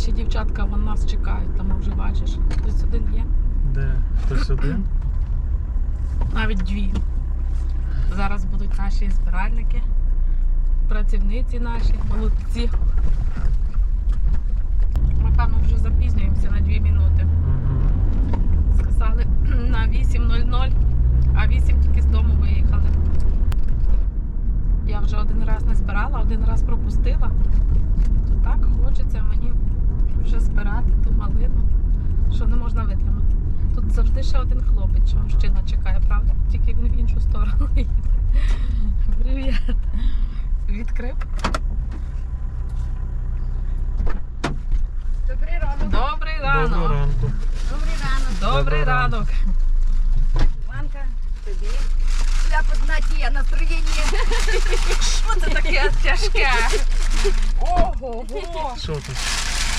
наші дівчатка вон нас чекають, там вже бачиш. Хтось один є. Де? Хтось один? Навіть дві. Зараз будуть наші збиральники, працівниці наші, молодці. Ми, певно, вже запізнюємося на 2 минути. Сказали на 8.00, а 8 тільки з дому виїхали. Я вже один раз не збирала, один раз пропустила. То так хочеться мені вже збирати ту малину, що не можна витримати. Тут завжди ще один хлопець, що мужчина чекає, правда? Тільки він в іншу сторону їде. Привіт. Відкрив. Добрий ранок. Добрий ранок. Доброго ранку. Добрий ранок. Добрий ранок. Іванка, тобі. Для поднятия настроєння. Що це таке тяжке? Ого! Що тут?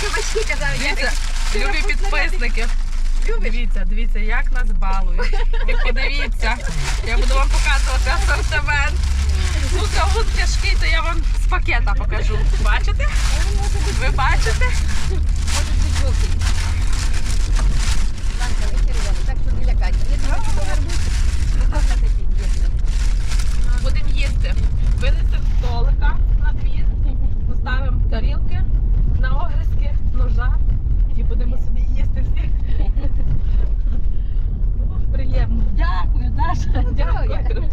Чувачки казали, я Дивіться, любі підписники. Дивіться, дивіться, як нас балують. Ви подивіться. Я буду вам показувати асортимент. Ну, кавун тяжкий, то я вам з пакета покажу. Бачите? Ви бачите? Може бути жовтий. Іванка, вечеряли, так що не лякайся. Я думаю, що повернусь. Будемо їсти. Винесемо столика на двір, поставимо тарілки на огризки, ножа і будемо собі їсти всі. О, Приємно. Дякую, Даша. Дякую.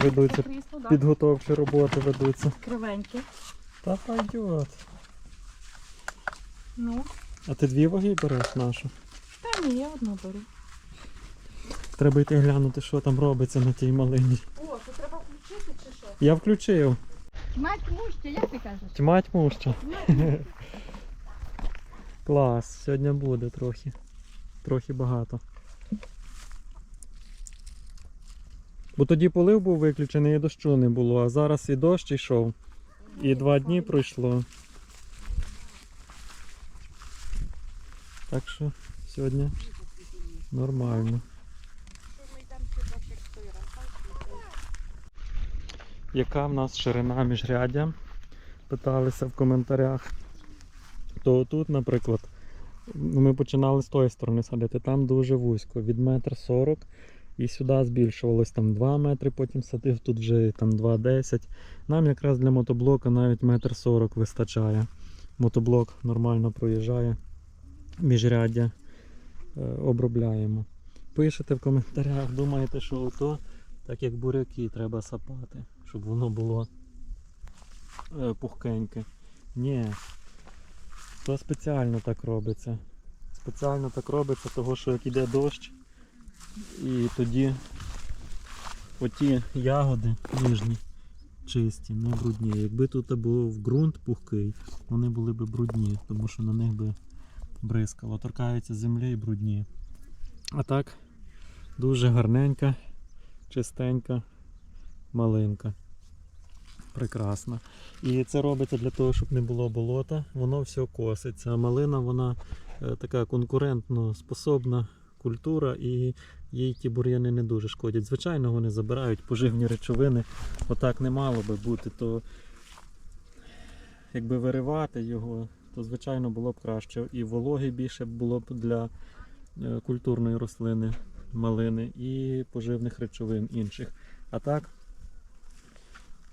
Ведуться Крісло, да. підготовчі роботи ведуться. Кривеньке. Та пойдет. Ну, А ти дві ваги береш нашу? та ні, я одну беру. Треба йти глянути, що там робиться на тій малині. О, це треба включити чи що? Я включив. Мать мужча, як ти кажеш? Тьмать муща. Клас, сьогодні буде трохи. Трохи багато. Бо тоді полив був виключений і дощу не було, а зараз і дощ йшов. І два дні пройшло. Так що сьогодні нормально. Яка в нас ширина міжряддя? Питалися в коментарях. То тут, наприклад, ми починали з тої сторони садити, там дуже вузько, від метр сорок і сюди збільшувалось там 2 метри, потім садив, тут вже там 2,10. Нам якраз для мотоблока навіть метр сорок вистачає. Мотоблок нормально проїжджає, міжряддя е, обробляємо. Пишете в коментарях, думаєте, що ото так як буряки треба сапати, щоб воно було е, пухкеньке. Ні. То спеціально так робиться. Спеціально так робиться, того що як іде дощ, і тоді оті ягоди ніжні, чисті, не брудні. Якби тут був ґрунт пухкий, вони були б брудні, тому що на них би бризкало. Торкаються землі і брудні. А так, дуже гарненька, чистенька малинка. Прекрасна. І це робиться для того, щоб не було болота. Воно все коситься. А малина вона е, така конкурентно способна культура і їй ті бур'яни не дуже шкодять. Звичайно, вони забирають поживні речовини. Отак не мало би бути. То якби виривати його, то звичайно було б краще. І вологи більше було б для е, культурної рослини малини і поживних речовин інших. А так,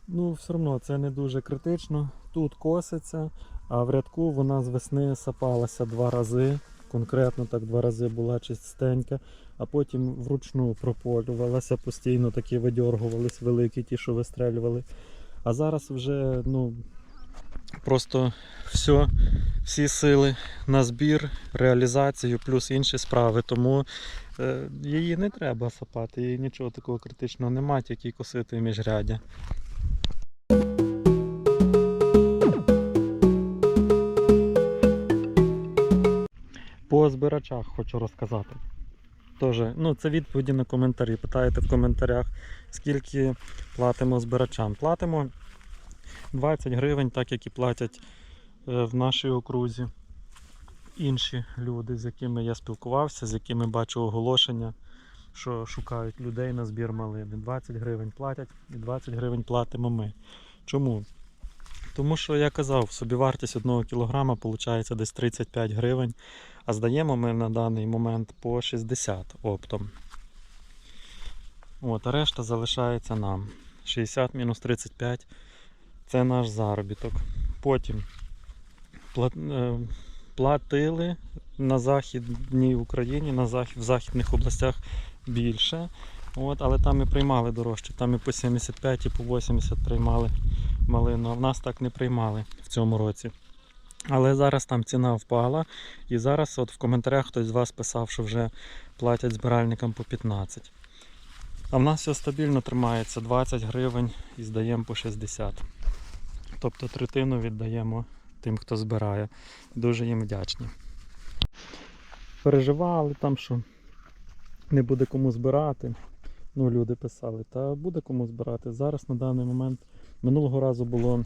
ну, все одно це не дуже критично. Тут коситься, а в рядку вона з весни сапалася два рази. Конкретно так два рази була чистенька, а потім вручну прополювалася, постійно такі видьоргувались великі, ті, що вистрелювали. А зараз вже ну, просто все, всі сили на збір, реалізацію, плюс інші справи. Тому е, її не треба сапати, її нічого такого критичного немає, тільки косити міжряддя. По збирачах хочу розказати. Тоже, ну, це відповіді на коментарі. Питаєте в коментарях, скільки платимо збирачам. Платимо 20 гривень, так як і платять е, в нашій окрузі інші люди, з якими я спілкувався, з якими бачу оголошення, що шукають людей на збір малини. 20 гривень платять і 20 гривень платимо ми. Чому? Тому що я казав, собівартість 1 кг виходить десь 35 гривень, а здаємо ми на даний момент по 60 оптом. От, а решта залишається нам. 60 мінус 35 це наш заробіток. Потім е, платили на Західній Україні, на захід, в західних областях більше. От, але там і приймали дорожче. Там і по 75, і по 80 приймали малину. А в нас так не приймали в цьому році. Але зараз там ціна впала. І зараз от в коментарях хтось з вас писав, що вже платять збиральникам по 15. А в нас все стабільно тримається 20 гривень і здаємо по 60. Тобто третину віддаємо тим, хто збирає. Дуже їм вдячні. Переживали там, що не буде кому збирати. Ну, люди писали, та буде кому збирати. Зараз на даний момент минулого разу було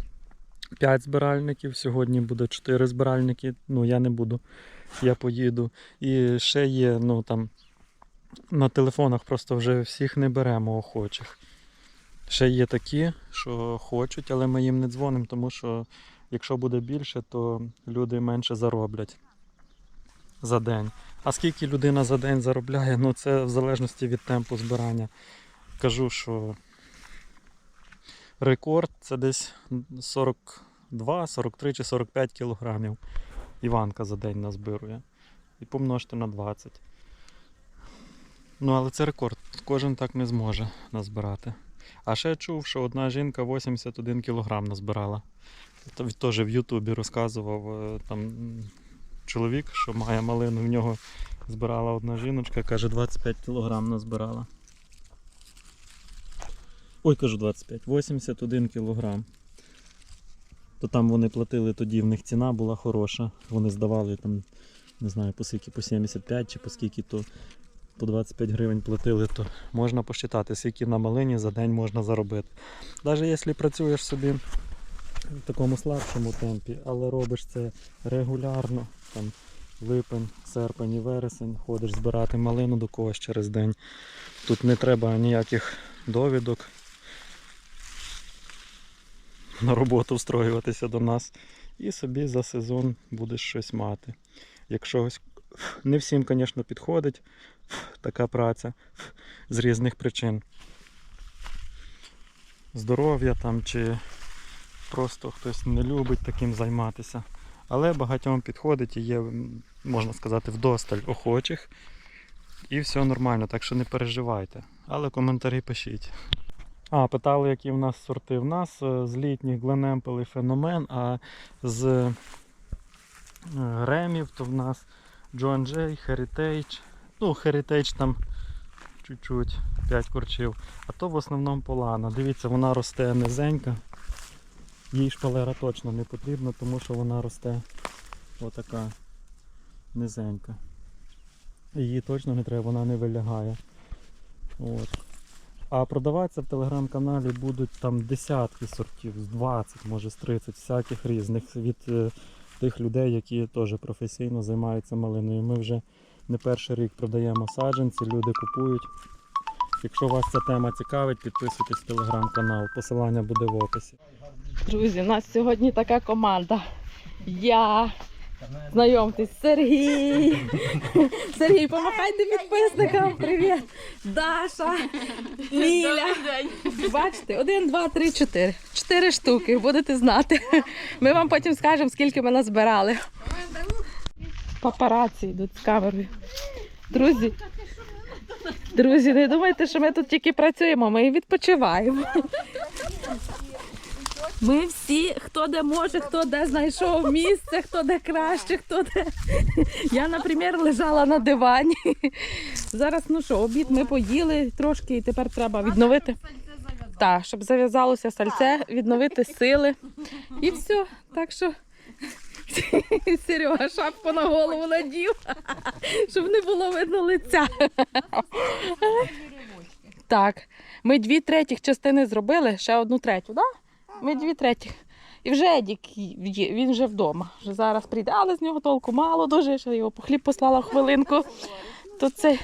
5 збиральників, сьогодні буде 4 збиральники. Ну, я не буду, я поїду. І ще є, ну там на телефонах просто вже всіх не беремо охочих. Ще є такі, що хочуть, але ми їм не дзвонимо, тому що якщо буде більше, то люди менше зароблять за день. А скільки людина за день заробляє, ну це в залежності від темпу збирання. Кажу, що рекорд це десь 42, 43 чи 45 кілограмів. Іванка за день назбирує. І помножте на 20. Ну, але це рекорд. Кожен так не зможе назбирати. А ще чув, що одна жінка 81 кілограм назбирала. Та Теж в Ютубі розказував е, там чоловік, що має малину, в нього збирала одна жіночка, каже, 25 кілограм назбирала. Ой, кажу 25, 81 кілограм. То там вони платили тоді, в них ціна була хороша. Вони здавали там, не знаю, по скільки, по 75 чи по скільки, то по 25 гривень платили, то можна посчитати, скільки на малині за день можна заробити. Навіть якщо працюєш собі в такому слабшому темпі, але робиш це регулярно, там липень, серпень і вересень, ходиш збирати малину до когось через день. Тут не треба ніяких довідок на роботу встроюватися до нас. І собі за сезон будеш щось мати. Якщо ось не всім, звісно, підходить така праця з різних причин. Здоров'я там чи просто хтось не любить таким займатися. Але багатьом підходить і є, можна сказати, вдосталь охочих. І все нормально, так що не переживайте. Але коментарі пишіть. А, питали, які в нас сорти. В нас е, з літніх Гленемпел і феномен, а з е, ремів то в нас John Jay, Heritage. Ну, Heritage там чуть-чуть 5 корчів. А то в основному полана. Дивіться, вона росте низенька. Їй шпалера точно не потрібна, тому що вона росте отака низенька. Її точно не треба, вона не вилягає. От. А продаватися в телеграм-каналі будуть там десятки сортів, з 20, може з 30, всяких різних від е, тих людей, які теж професійно займаються малиною. Ми вже не перший рік продаємо саджанці, люди купують. Якщо вас ця тема цікавить, підписуйтесь в телеграм-канал. Посилання буде в описі. Друзі, у нас сьогодні така команда. Я. Знайомтесь, Сергій. Сергій, помахайте підписникам. Привіт. Даша. Ліля. Бачите, один, два, три, чотири. Чотири штуки, будете знати. Ми вам потім скажемо, скільки ми назбирали. Папараці йдуть з камерою. Друзі. Друзі, не думайте, що ми тут тільки працюємо, ми і відпочиваємо. Ми всі, хто де може, хто де знайшов місце, хто де краще, хто де. Я, наприклад, лежала на дивані. Зараз, ну що, обід ми поїли трошки, і тепер треба відновити. Так, щоб зав'язалося сальце, відновити сили. І все. Так що Серега шапку на голову надів, щоб не було видно лиця. Так, ми дві третіх частини зробили, ще одну третю, так? Ми дві третіх. І вже Едік він вже вдома. Вже зараз прийде, але з нього толку мало дуже. Ще його по хліб послала хвилинку. То це...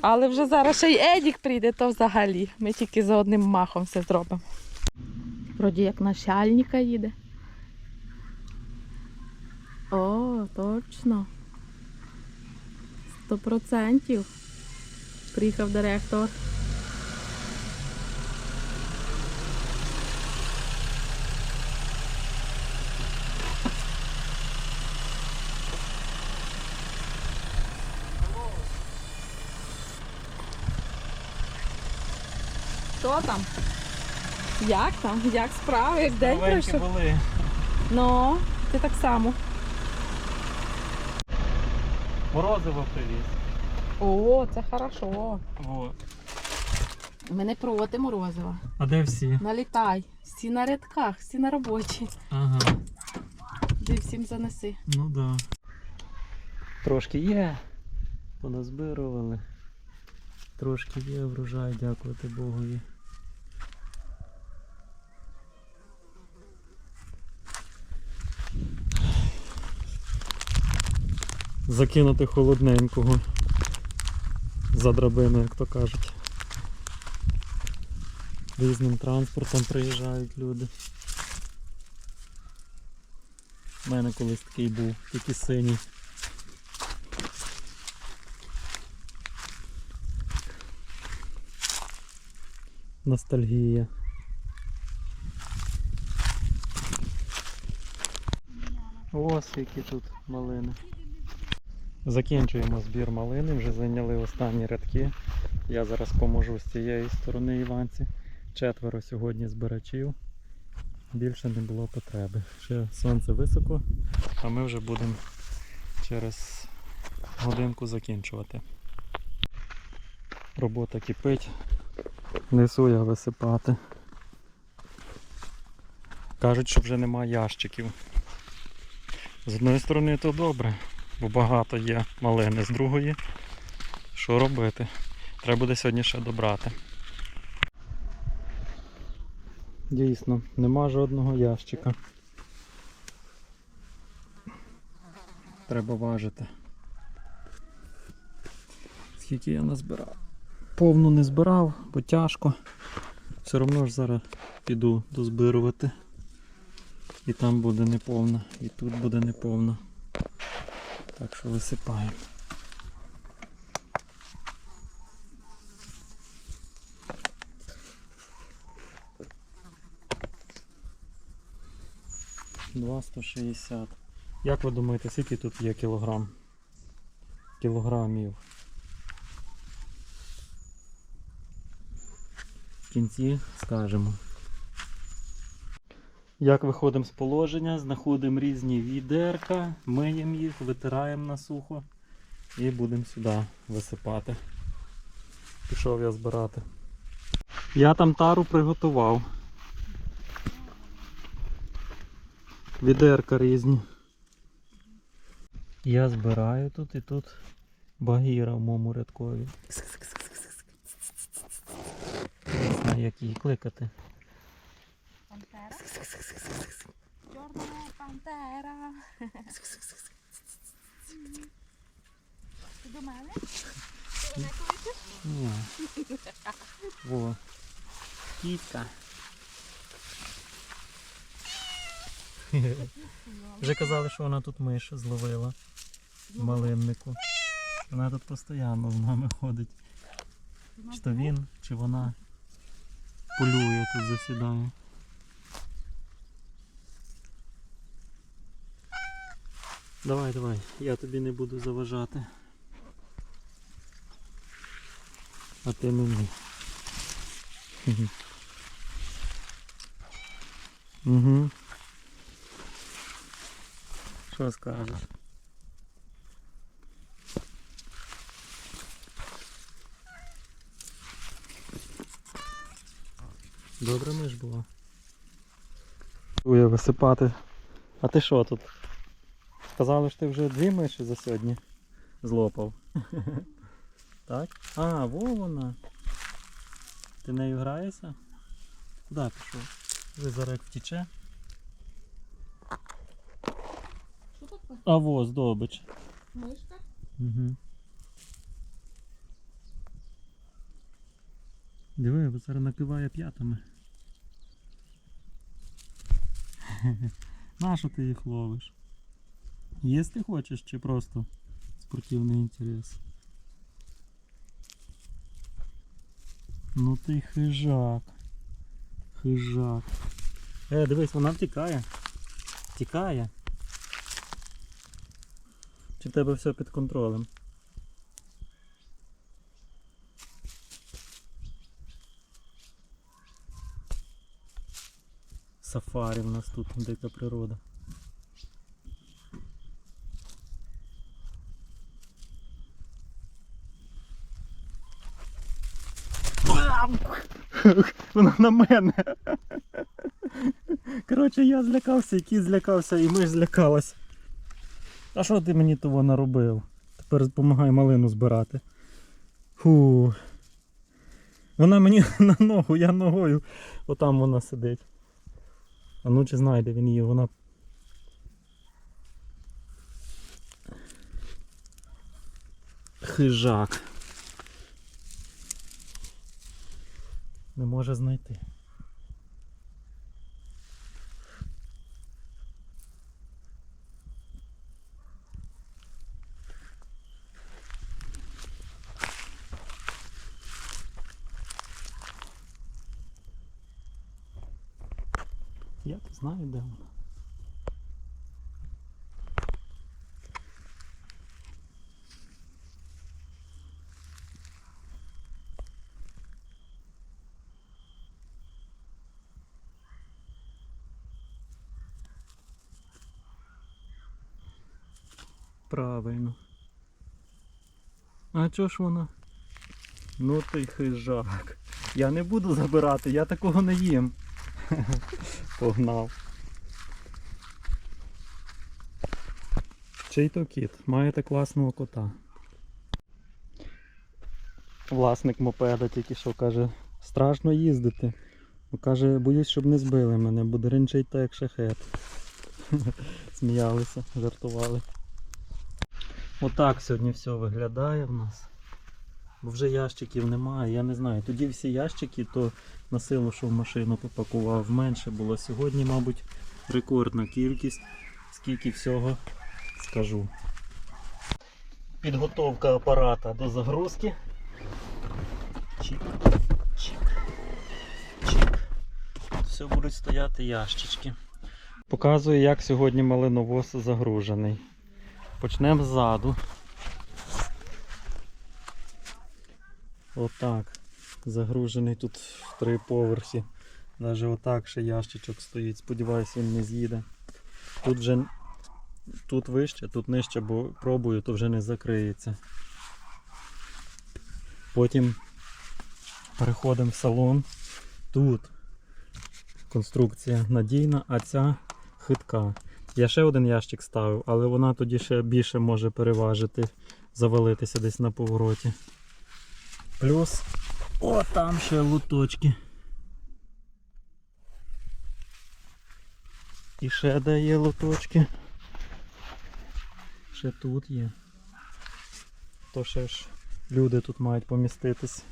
Але вже зараз ще й Едік прийде, то взагалі. Ми тільки за одним махом все зробимо. Вроді як начальника їде. О, точно. Сто процентів. Приїхав директор. Що там? Як там? Як справи? Як день пройшов? були. Ну, ти так само. Морозиво привіз. О, це хорошо. Во. Ми не проти морозива. А де всі? Налітай. Всі на рядках, всі на роботі. Ага. Ти всім занеси. Ну да. Трошки є. Поназбирували. Трошки є врожай, дякувати Богові. Закинути холодненького за драбину, як то кажуть. Різним транспортом приїжджають люди. У мене колись такий був, тільки синій. Ностальгія. Ось які тут малини. Закінчуємо збір малини, вже зайняли останні рядки. Я зараз поможу з цієї сторони Іванці. Четверо сьогодні збирачів. Більше не було потреби. Ще сонце високо, а ми вже будемо через годинку закінчувати. Робота кипить. Несу я висипати. Кажуть, що вже нема ящиків. З одної сторони то добре, бо багато є малини, з другої. Що робити? Треба буде сьогодні ще добрати. Дійсно, нема жодного ящика. Треба важити. Скільки я назбирав? Повну не збирав, бо тяжко. Все одно ж зараз піду дозбирувати. І там буде неповна, і тут буде неповна. Так що висипаємо. Два сто шістдесят. Як ви думаєте, скільки тут є кілограм? Кілограмів. В кінці скажемо. Як виходимо з положення, знаходимо різні відерка, миємо їх, витираємо на сухо і будемо сюди висипати. Пішов я збирати. Я там тару приготував. Відерка різні. Я збираю тут і тут багіра в моєму рядкові. Не знаю, як її кликати. Чорна пантера. Ти до мене? Ні. Во. Кітка. Вже казали, що вона тут миш зловила малиннику. Вона тут постійно з нами ходить. Чи то він, чи вона полює тут засідає. Давай, давай, я тобі не буду заважати. А ти мені. Угу. Що скажеш? Добре миш була. Уя висипати. А ти що тут? Сказали, що ти вже дві миші за сьогодні злопав. Так? А, во вона. Ти нею граєшся? Куди пішов? Ви зараз втіче. Що таке? А во, здобич. Мишка? Угу. Диви, бо зараз накиває п'ятами. Нащо ти їх ловиш? Їсти хочеш чи просто спортивний інтерес? Ну ти хижак. Хижак. Е, дивись, вона втікає. Втікає. Чи тебе все під контролем? Сафарі в нас тут дика природа. Вона на мене. Коротше, я злякався, і кіт злякався, і ми ж злякалась. А що ти мені того наробив? Тепер допомагай малину збирати. Фу. Вона мені на ногу, я ногою. Отам вона сидить. А ну чи знайде він її, вона. Хижак. Не може знайти. Я то знаю, де вона. Правильно. А чого ж вона? Ну ти хижак. Я не буду забирати, я такого не їм. Погнав. Чий то кіт? Маєте класного кота. Власник мопеда тільки що каже, страшно їздити. Ну, Каже, боюсь, щоб не збили мене, бо дринчить так як шахет. Сміялися, жартували. Отак сьогодні все виглядає в нас. Бо вже ящиків немає, я не знаю. Тоді всі ящики, то на силу, що в машину попакував, менше було. Сьогодні, мабуть, рекордна кількість. Скільки всього скажу. Підготовка апарата до загрузки. Чик, чик, чик. Все будуть стояти ящички. Показую, як сьогодні малиновоз загружений. Почнемо ззаду. Отак. Загружений тут в три поверхи. Навіть отак ще ящичок стоїть. Сподіваюсь, він не з'їде. Тут вже тут вище, тут нижче, бо пробую, то вже не закриється. Потім переходимо в салон. Тут конструкція надійна, а ця хитка. Я ще один ящик ставив, але вона тоді ще більше може переважити, завалитися десь на повороті. Плюс о, там ще луточки. І ще де є лоточки. Ще тут є. То ще ж люди тут мають поміститись.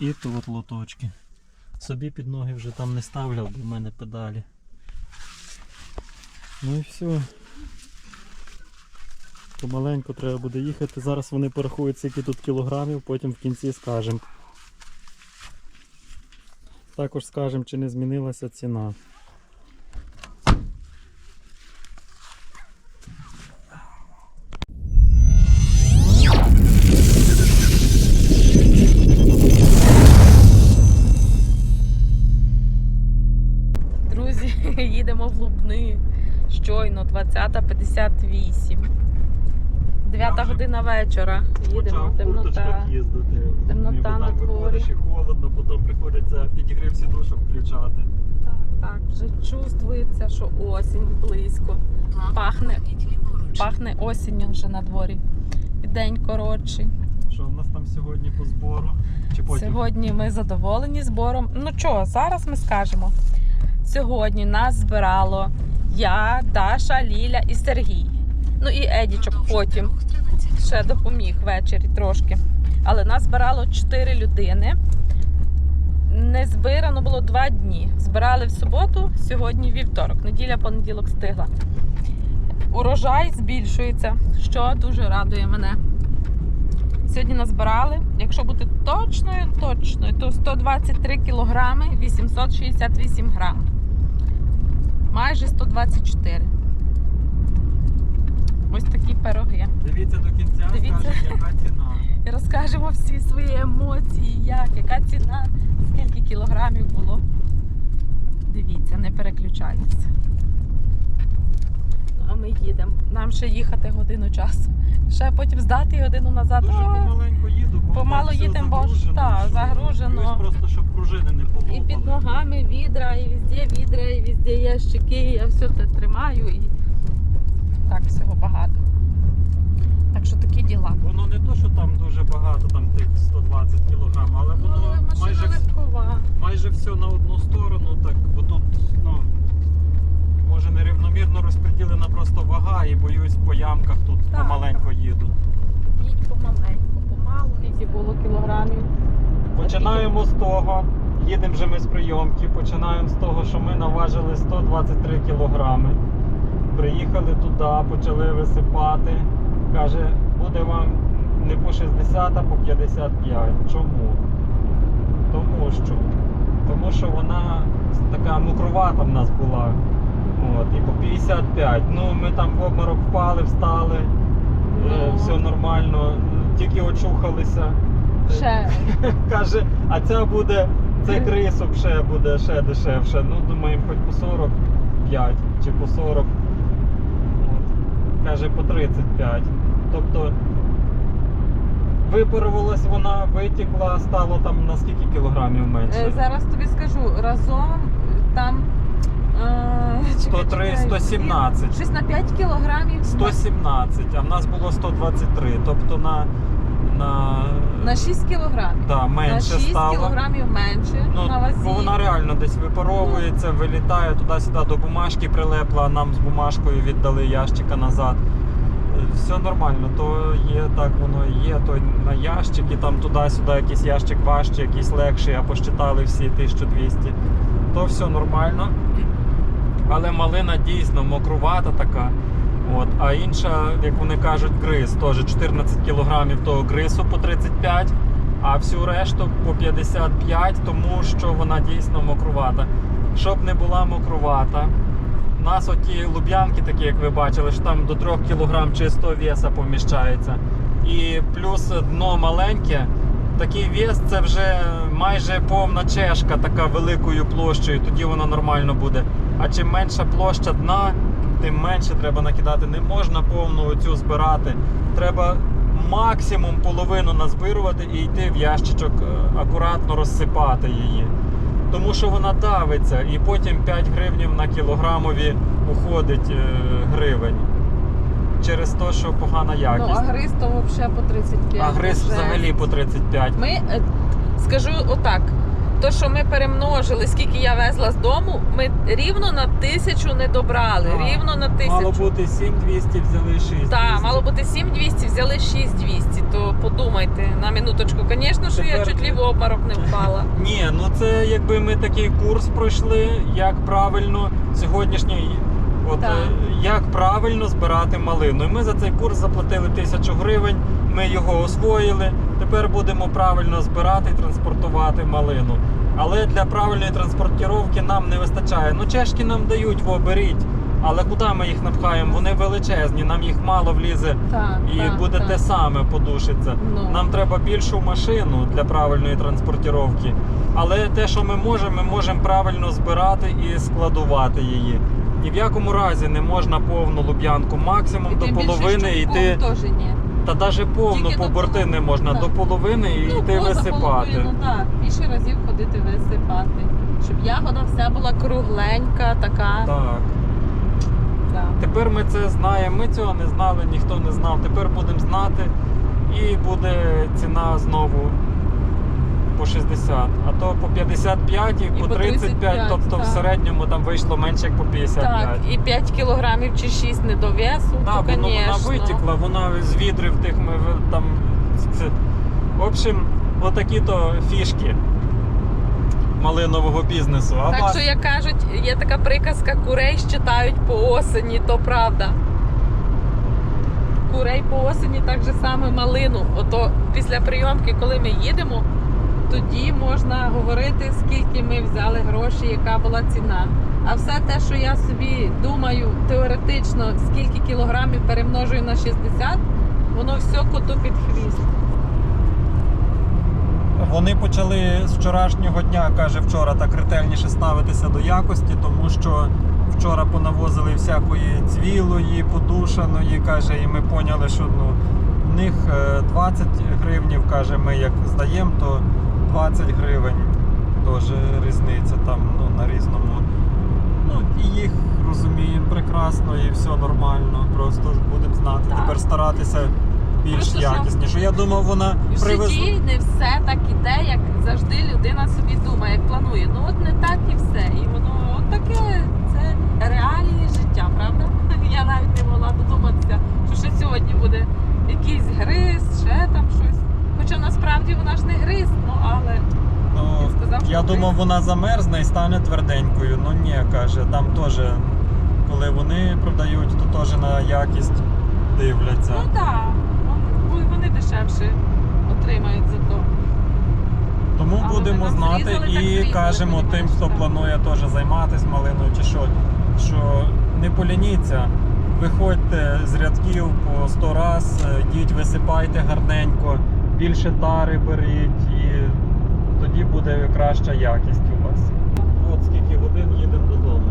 І тут лоточки. Собі під ноги вже там не ставляв, бо в мене педалі. Ну і все. Помаленьку треба буде їхати. Зараз вони порахують, скільки тут кілограмів, потім в кінці скажемо. Також скажемо, чи не змінилася ціна. Вечора. Їдемо. Темнота. їздити. Темнота на дворі. і холодно, потім приходиться підігрів сідушок включати. Так, так, вже чувствується, що осінь близько. Пахне, пахне осінню вже на дворі. І день коротший. Що в нас там сьогодні по збору? Чи потім? Сьогодні ми задоволені збором. Ну що, зараз ми скажемо. Сьогодні нас збирало я, Даша, Ліля і Сергій. Ну і Едічок потім ще допоміг ввечері трошки. Але нас збирало 4 людини. Не збирано було два дні. Збирали в суботу, сьогодні вівторок. Неділя, понеділок стигла. Урожай збільшується, що дуже радує мене. Сьогодні назбирали, якщо бути точною, точною, то 123 кілограми 868 грам. Майже 124. Ось такі пироги. Дивіться до кінця, Дивіться. скажемо, яка ціна. І розкажемо всі свої емоції, як, яка ціна, скільки кілограмів було. Дивіться, не переключайтеся. А ми їдемо. Нам ще їхати годину часу. Ще потім здати і годину назад. Дуже помаленько їду, бо Помало все їдемо, бо загружено, та, загружено. Плюс просто, щоб пружини не полопали. І під ногами відра, і везде відра, і везде ящики, і я все це тримаю і так всього багато. Так що такі діла. Воно не то, що там дуже багато, там тих 120 кг, але Ну, воно майже, легкова. майже все на одну сторону, так, бо тут, ну, може нерівномірно розподілена просто вага і боюсь по ямках тут Так. помаленько їду. Їдь помаленьку, помалу. Скільки було кілограмів. Починаємо з того, їдемо вже ми з прийомки, починаємо з того, що ми наважили 123 кілограми. Приїхали туди, почали висипати. Каже, буде вам не по 60, а по 55. Чому? Тому що. Тому що вона така мокрувата в нас була. От, і по 55. Ну, ми там в обморок впали, встали. Е, Ну. все нормально, тільки очухалися. Ще Каже, а ця буде, це крисок ще буде ще дешевше. Ну, думаємо, хоч по 45 чи по 40. Каже, по 35. Тобто випарувалась вона, витікла, стало там на скільки кілограмів менше? Е, зараз тобі скажу, разом там е, 103, 117. Щось на 5 кілограмів 117, а в нас було 123. Тобто на, на, на 6 кілограмів. да, на 6 стало. кілограмів менше Ну, на вазі. бо вона реально десь випаровується, вилітає туди-сюди до бумажки прилепла, нам з бумажкою віддали ящика назад. Все нормально, то є так воно є, то на ящики, там туди-сюди якийсь ящик важчий, якийсь легший, а посчитали всі 1200. То все нормально. Але малина дійсно мокрувата така. От, а інша, як вони кажуть, гриз, теж 14 кілограмів того грису по 35, а всю решту по 55, тому що вона дійсно мокрувата. Щоб не була мокрувата, у нас оті луб'янки, такі, як ви бачили, що там до 3 кг чистого веса поміщається. І плюс дно маленьке. Такий вес це вже майже повна чешка, така великою площею, тоді воно нормально буде. А чим менша площа дна, тим менше треба накидати. Не можна повну цю збирати. Треба максимум половину назбирувати і йти в ящичок, е, акуратно розсипати її. Тому що вона давиться, і потім 5 гривнів на кілограмові уходить е, гривень. Через те, що погана якість. Ну, а гриз то взагалі по 35. а гриз Вже. взагалі по 35. Ми е, скажу отак. То, що ми перемножили, скільки я везла з дому, ми рівно на тисячу не добрали. А, рівно на Мало тисячу. бути 7200, взяли 6. Так, мало бути 7200, взяли 6200, то подумайте на минуточку. Звісно, що я чуть лі в обморок не впала. Ні, ну це якби ми такий курс пройшли, як правильно сьогоднішній. От Так. е, як правильно збирати малину. І ми за цей курс заплатили тисячу гривень, ми його освоїли. Тепер будемо правильно збирати і транспортувати малину. Але для правильної транспортування нам не вистачає. Ну, чешки нам дають, во, беріть. Але куди ми їх напхаємо? Вони величезні, нам їх мало влізе Так, і так, буде так. те саме подушиться. Ну. Нам треба більшу машину для правильної транспортування. Але те, що ми можемо, ми можемо правильно збирати і складувати її. Ні в якому разі не можна повну луб'янку, максимум І до тим більше, половини що йти. теж ні. Та навіть повну Тільки по до борти половини, не можна, так. до половини і йти поза висипати. половину, так. Більше разів ходити висипати. Щоб ягода вся була кругленька, така. Так. Так. Тепер ми це знаємо. Ми цього не знали, ніхто не знав. Тепер будемо знати. І буде ціна знову по 60. А то по 55 і, І по по 35, 35, тобто в середньому там вийшло менше як по 55. Так, і 5 кілограмів чи 6 не до весу, Да, то, воно, вона витікла, вона з відрів тих ми там. В общем, отакі то фішки. малинового бізнесу. А Так вас? що, як кажуть, є така приказка, курей щитають по осені, то правда. Курей по осені так же саме малину. Ото після прийомки, коли ми їдемо, тоді можна говорити, скільки ми взяли грошей, яка була ціна. А все те, що я собі думаю, теоретично, скільки кілограмів перемножую на 60, воно все коту під хвіст. Вони почали з вчорашнього дня, каже, вчора так ретельніше ставитися до якості, тому що вчора понавозили всякої цвілої, подушаної, каже, і ми поняли, що ну, в них е, 20 гривнів, каже, ми як здаємо, то 20 гривень теж різниця там ну, на різному. Ну і їх розуміємо прекрасно і все нормально. Просто будемо знати. Так. Тепер старатися більш Просто якісніше. Я думав, вона В привезла. житті не все так іде, як завжди людина собі думає, як планує. Ну от не так і все. І воно от таке, це реалії життя, правда? Я навіть не могла додуматися, що ще сьогодні буде якийсь гриз, ще там щось. Хоча насправді вона ж не гриз, але Ну, Він сказав, що я гриз. думав, вона замерзне і стане тверденькою. Ну ні, каже, там теж, коли вони продають, то теж на якість дивляться. ну так, вони, вони дешевше отримають за то. Тому Але будемо знати зрізали, і зрізали, кажемо тим, хто так. планує теж займатися малиною чи що, що не поляніться. Виходьте з рядків по 100 раз, е, йдіть, висипайте гарненько, більше тари беріть, тоді буде краща якість у вас. От скільки годин їдемо додому.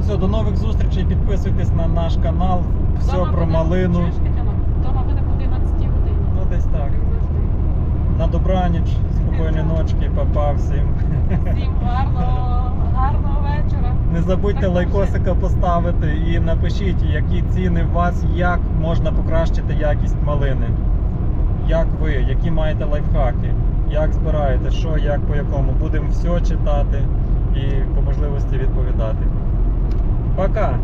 Все, до нових зустрічей. Підписуйтесь на наш канал. Все Дома про буде- малину. Чуєш, Катяна? Дома буде по 11 годині. Ну десь так. Як завжди. На добраніч, спокійної ночки, папа всім. Всім гарного, гарного вечора. Не забудьте Так, лайкосика поставити і напишіть, які ціни у вас, як можна покращити якість малини. Як ви, які маєте лайфхаки, як збираєте, що, як по якому. Будемо все читати і по можливості відповідати. Пока!